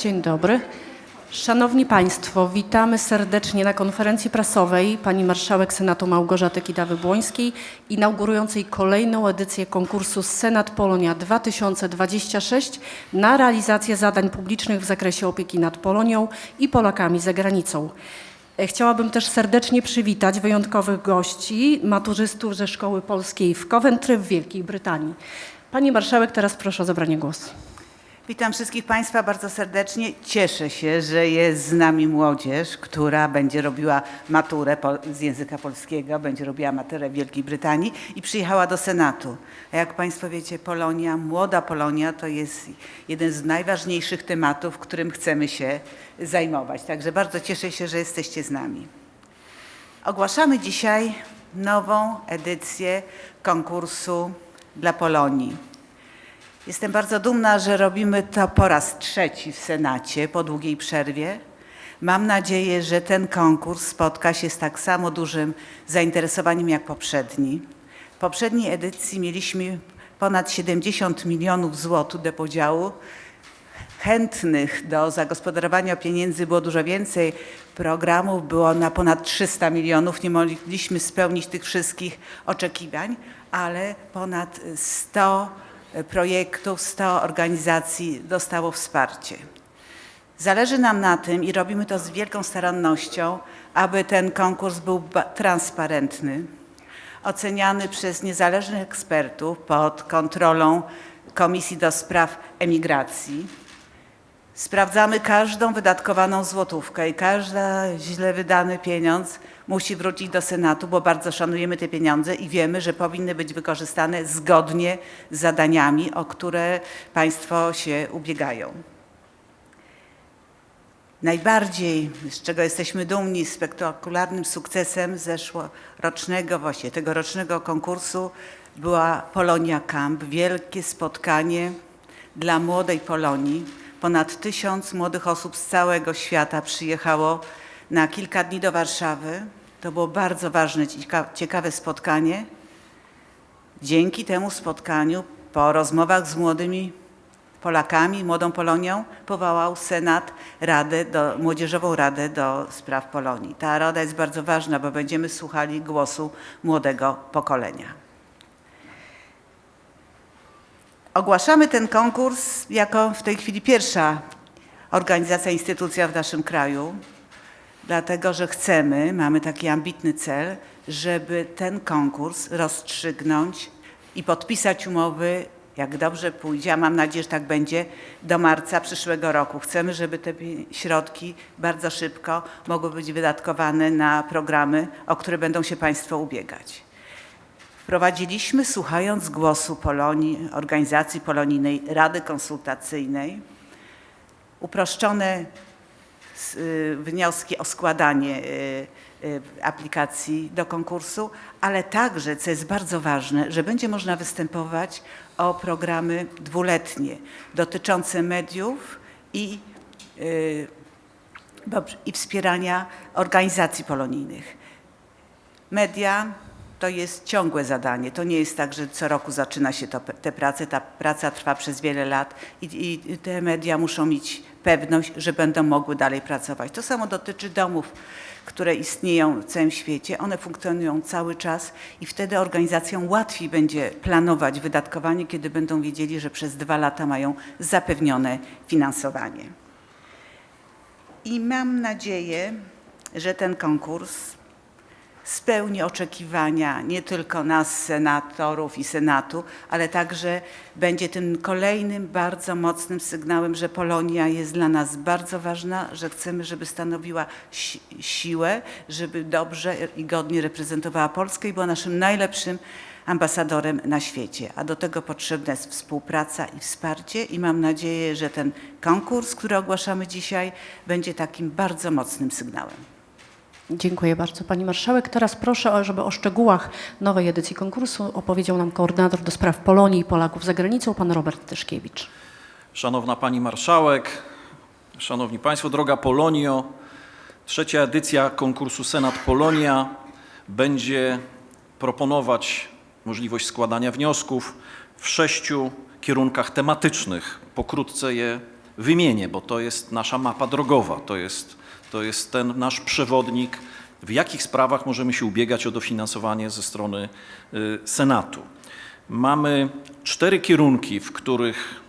Dzień dobry. Szanowni Państwo, witamy serdecznie na konferencji prasowej pani marszałek Senatu Małgorzaty Kidawy-Błońskiej inaugurującej kolejną edycję konkursu Senat Polonia 2026 na realizację zadań publicznych w zakresie opieki nad Polonią i Polakami za granicą. E, Chciałabym też serdecznie przywitać wyjątkowych gości, maturzystów ze Szkoły Polskiej w Coventry w Wielkiej Brytanii. Pani marszałek, teraz proszę o zabranie głosu. Witam wszystkich Państwa bardzo serdecznie. Cieszę się, że jest z nami młodzież, która będzie robiła maturę z języka polskiego, będzie robiła maturę w Wielkiej Brytanii i przyjechała do Senatu. A jak Państwo wiecie, Polonia, młoda Polonia to jest jeden z najważniejszych tematów, którym chcemy się zajmować. Także bardzo cieszę się, że jesteście z nami. Ogłaszamy dzisiaj nową edycję konkursu dla Polonii. Jestem bardzo dumna, że robimy to po raz trzeci w Senacie po długiej przerwie. Mam nadzieję, że ten konkurs spotka się z tak samo dużym zainteresowaniem jak poprzedni. W poprzedniej edycji mieliśmy ponad 70 milionów złotych do podziału. Chętnych do zagospodarowania pieniędzy było dużo więcej. Programów było na ponad 300 milionów. Nie mogliśmy spełnić tych wszystkich oczekiwań, ale ponad 100 projektów, 100 organizacji dostało wsparcie. Zależy nam na tym i robimy to z wielką starannością, aby ten konkurs był transparentny, oceniany przez niezależnych ekspertów pod kontrolą Komisji do Spraw Emigracji. Sprawdzamy każdą wydatkowaną złotówkę i każdy źle wydany pieniądz musi wrócić do Senatu, bo bardzo szanujemy te pieniądze i wiemy, że powinny być wykorzystane zgodnie z zadaniami, o które Państwo się ubiegają. Najbardziej, z czego jesteśmy dumni, spektakularnym sukcesem zeszłorocznego, właśnie tegorocznego konkursu była Polonia Camp, wielkie spotkanie dla młodej Polonii. Ponad tysiąc młodych osób z całego świata przyjechało na kilka dni do Warszawy. To było bardzo ważne, cieka- ciekawe spotkanie. Dzięki temu spotkaniu, po rozmowach z młodymi Polakami, młodą Polonią, powołał Senat Radę do, Młodzieżową Radę do Spraw Polonii. Ta rada jest bardzo ważna, bo będziemy słuchali głosu młodego pokolenia. Ogłaszamy ten konkurs jako w tej chwili pierwsza organizacja, instytucja w naszym kraju, dlatego że chcemy, mamy taki ambitny cel, żeby ten konkurs rozstrzygnąć i podpisać umowy, jak dobrze pójdzie, a mam nadzieję, że tak będzie, do marca przyszłego roku. Chcemy, żeby te środki bardzo szybko mogły być wydatkowane na programy, o które będą się Państwo ubiegać. Wprowadziliśmy, słuchając głosu Polonii, organizacji polonijnej, Rady Konsultacyjnej, uproszczone wnioski o składanie y, y, aplikacji do konkursu, ale także, co jest bardzo ważne, że będzie można występować o programy dwuletnie dotyczące mediów i, y, i wspierania organizacji polonijnych. Media to jest ciągłe zadanie. To nie jest tak, że co roku zaczyna się to, te prace. Ta praca trwa przez wiele lat i, i te media muszą mieć pewność, że będą mogły dalej pracować. To samo dotyczy domów, które istnieją w całym świecie. One funkcjonują cały czas i wtedy organizacjom łatwiej będzie planować wydatkowanie, kiedy będą wiedzieli, że przez dwa lata mają zapewnione finansowanie. I mam nadzieję, że ten konkurs spełni oczekiwania nie tylko nas, senatorów i Senatu, ale także będzie tym kolejnym bardzo mocnym sygnałem, że Polonia jest dla nas bardzo ważna, że chcemy, żeby stanowiła si- siłę, żeby dobrze i godnie reprezentowała Polskę i była naszym najlepszym ambasadorem na świecie. A do tego potrzebna jest współpraca i wsparcie i mam nadzieję, że ten konkurs, który ogłaszamy dzisiaj, będzie takim bardzo mocnym sygnałem. Dziękuję bardzo Pani Marszałek. Teraz proszę, żeby o szczegółach nowej edycji konkursu opowiedział nam koordynator do spraw Polonii i Polaków za granicą, Pan Robert Tyszkiewicz. Szanowna Pani Marszałek, Szanowni Państwo, droga Polonio, trzecia edycja konkursu Senat Polonia będzie proponować możliwość składania wniosków w sześciu kierunkach tematycznych. Pokrótce je wymienię, bo to jest nasza mapa drogowa, to jest, to jest ten nasz przewodnik, w jakich sprawach możemy się ubiegać o dofinansowanie ze strony y, Senatu. Mamy cztery kierunki, w których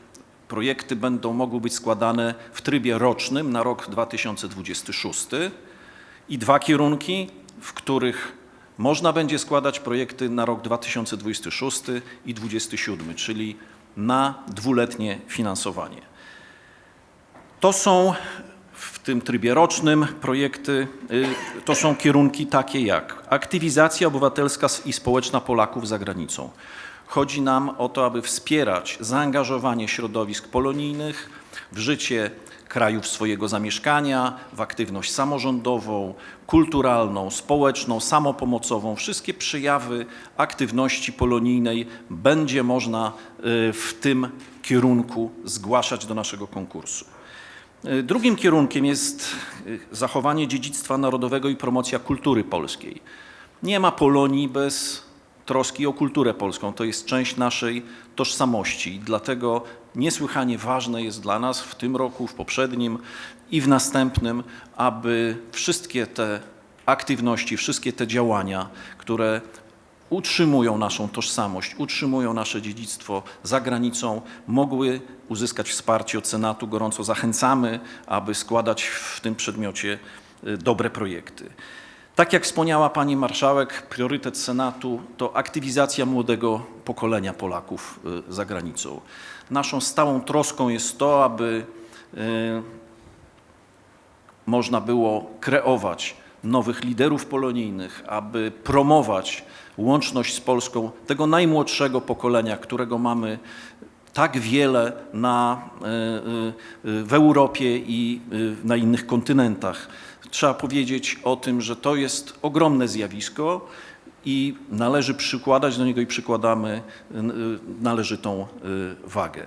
projekty będą mogły być składane w trybie rocznym na rok 2026 i dwa kierunki, w których można będzie składać projekty na rok 2026 i 2027, czyli na dwuletnie finansowanie. To są w tym trybie rocznym projekty, y, to są kierunki takie jak aktywizacja obywatelska i społeczna Polaków za granicą. Chodzi nam o to, aby wspierać zaangażowanie środowisk polonijnych w życie krajów swojego zamieszkania, w aktywność samorządową, kulturalną, społeczną, samopomocową. Wszystkie przejawy aktywności polonijnej będzie można y, w tym kierunku zgłaszać do naszego konkursu. Y, Drugim kierunkiem jest y, zachowanie dziedzictwa narodowego i promocja kultury polskiej. Nie ma Polonii bez troski o kulturę polską. To jest część naszej tożsamości. Dlatego niesłychanie ważne jest dla nas w tym roku, w poprzednim i w następnym, aby wszystkie te aktywności, wszystkie te działania, które utrzymują naszą tożsamość, utrzymują nasze dziedzictwo za granicą, mogły uzyskać wsparcie od Senatu. Gorąco zachęcamy, aby składać w tym przedmiocie y, dobre projekty. Tak jak wspomniała Pani Marszałek, priorytet Senatu to aktywizacja młodego pokolenia Polaków y, za granicą. Naszą stałą troską jest to, aby y, można było kreować nowych liderów polonijnych, aby promować łączność z Polską tego najmłodszego pokolenia, którego mamy tak wiele na, y, y, w Europie i y, na innych kontynentach. Trzeba powiedzieć o tym, że to jest ogromne zjawisko i należy przykładać do niego i przykładamy należytą wagę.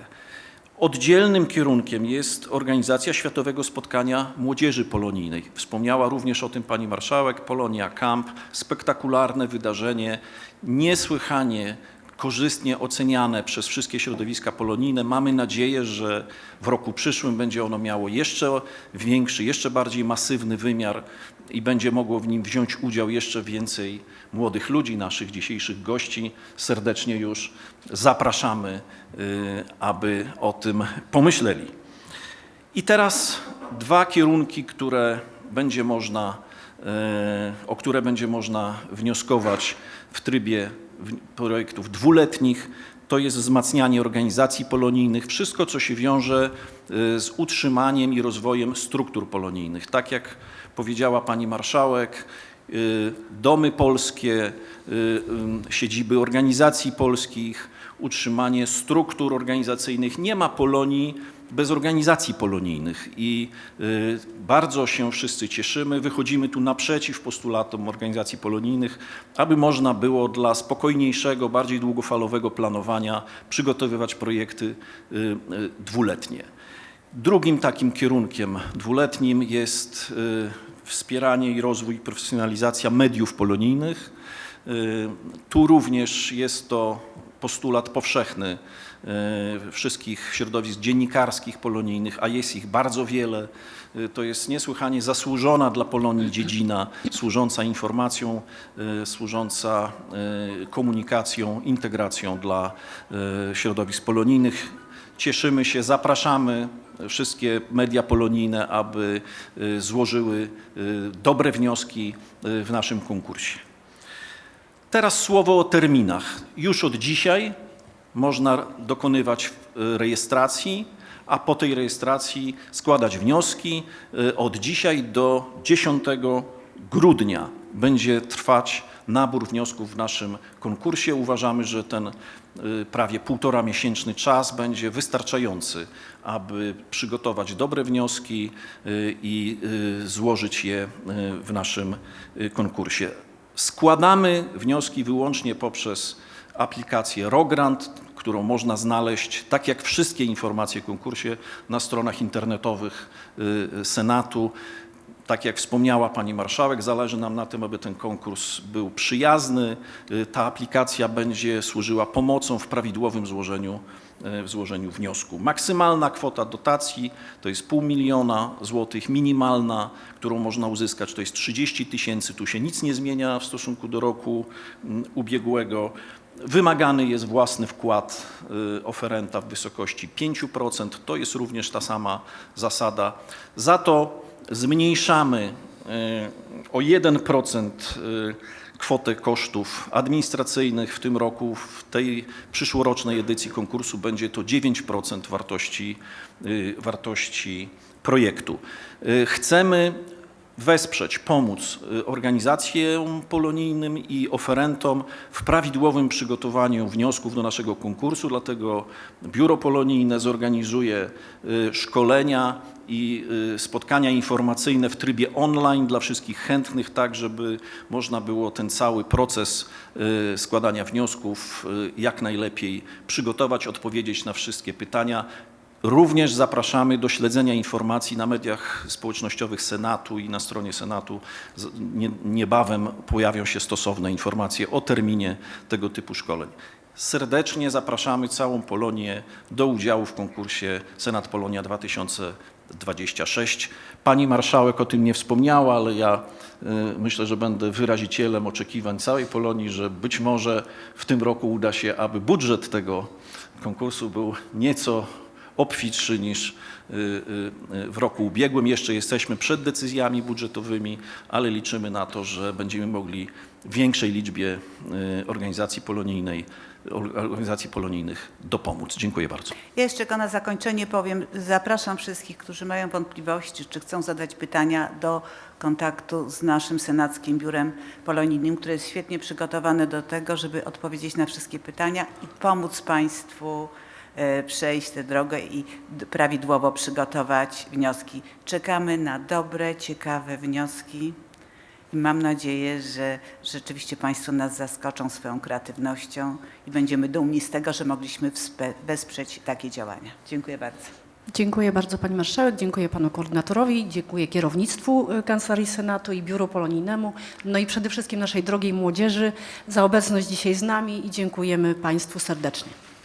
Oddzielnym kierunkiem jest organizacja Światowego Spotkania Młodzieży Polonijnej. Wspomniała również o tym pani marszałek, Polonia Camp, spektakularne wydarzenie, niesłychanie korzystnie oceniane przez wszystkie środowiska polonijne. Mamy nadzieję, że w roku przyszłym będzie ono miało jeszcze większy, jeszcze bardziej masywny wymiar i będzie mogło w nim wziąć udział jeszcze więcej młodych ludzi, naszych dzisiejszych gości. Serdecznie już zapraszamy, y, aby o tym pomyśleli. I teraz dwa kierunki, które będzie można, e, o które będzie można wnioskować w trybie projektów dwuletnich. To jest wzmacnianie organizacji polonijnych, wszystko co się wiąże e, z utrzymaniem i rozwojem struktur polonijnych. Tak jak powiedziała pani marszałek, y, domy polskie, y, y, siedziby organizacji polskich, utrzymanie struktur organizacyjnych. Nie ma Polonii bez organizacji polonijnych i y, bardzo się wszyscy cieszymy. Wychodzimy tu naprzeciw postulatom organizacji polonijnych, aby można było dla spokojniejszego, bardziej długofalowego planowania przygotowywać projekty y, y, dwuletnie. Drugim takim kierunkiem dwuletnim jest y, wspieranie i rozwój, profesjonalizacja mediów polonijnych. Y, Tu również jest to postulat powszechny y, wszystkich środowisk dziennikarskich polonijnych, a jest ich bardzo wiele. Y, To jest niesłychanie zasłużona dla Polonii dziedzina, służąca informacją, służąca komunikacją, integracją dla środowisk polonijnych. Cieszymy się, zapraszamy wszystkie media polonijne, aby y, złożyły y, dobre wnioski y, w naszym konkursie. Teraz słowo o terminach. Już od dzisiaj można dokonywać rejestracji, a po tej rejestracji składać wnioski. Od dzisiaj do 10 grudnia będzie trwać nabór wniosków w naszym konkursie. Uważamy, że ten y, prawie półtora miesięczny czas będzie wystarczający, aby przygotować dobre wnioski y, i y, złożyć je w naszym konkursie. Składamy wnioski wyłącznie poprzez aplikację Rogrant, którą można znaleźć, tak jak wszystkie informacje o konkursie, na stronach internetowych Senatu. Tak jak wspomniała pani marszałek, zależy nam na tym, aby ten konkurs był przyjazny. Y, Ta aplikacja będzie służyła pomocą w prawidłowym złożeniu, y, w złożeniu wniosku. Maksymalna kwota dotacji to jest pół miliona złotych, minimalna, którą można uzyskać to jest 30 tysięcy. Tu się nic nie zmienia w stosunku do roku mm, ubiegłego. Wymagany jest własny wkład y, oferenta w wysokości 5%. To jest również ta sama zasada. Za to zmniejszamy y, o 1% y, kwotę kosztów administracyjnych w tym roku. W tej przyszłorocznej edycji konkursu będzie to 9% wartości, y, wartości projektu. Chcemy wesprzeć, pomóc organizacjom polonijnym i oferentom w prawidłowym przygotowaniu wniosków do naszego konkursu, dlatego Biuro Polonijne zorganizuje szkolenia i y, spotkania informacyjne w trybie online dla wszystkich chętnych, tak żeby można było ten cały proces y, składania wniosków y, jak najlepiej przygotować, odpowiedzieć na wszystkie pytania. Również zapraszamy do śledzenia informacji na mediach społecznościowych Senatu i na stronie Senatu. Niebawem pojawią się stosowne informacje o terminie tego typu szkoleń. Serdecznie zapraszamy całą Polonię do udziału w konkursie Senat Polonia 2026. Pani marszałek o tym nie wspomniała, ale ja y, myślę, że będę wyrazicielem oczekiwań całej Polonii, że być może w tym roku uda się, aby budżet tego konkursu był nieco obfitszy niż y, y, w roku ubiegłym. Jeszcze jesteśmy przed decyzjami budżetowymi, ale liczymy na to, że będziemy mogli większej liczbie organizacji polonijnej, organizacji polonijnych dopomóc. Dziękuję bardzo. Ja jeszcze tylko na zakończenie powiem, zapraszam wszystkich, którzy mają wątpliwości, czy chcą zadać pytania do kontaktu z naszym Senackim Biurem Polonijnym, które jest świetnie przygotowane do tego, żeby odpowiedzieć na wszystkie pytania i pomóc Państwu e, przejść tę drogę i prawidłowo przygotować wnioski. Czekamy na dobre, ciekawe wnioski. I mam nadzieję, że rzeczywiście Państwo nas zaskoczą swoją kreatywnością i będziemy dumni z tego, że mogliśmy wesprzeć takie działania. Dziękuję bardzo. Dziękuję bardzo Pani Marszałek, dziękuję Panu Koordynatorowi, dziękuję kierownictwu y, Kancelarii Senatu i Biuru Polonijnemu, no i przede wszystkim naszej drogiej młodzieży za obecność dzisiaj z nami i dziękujemy Państwu serdecznie.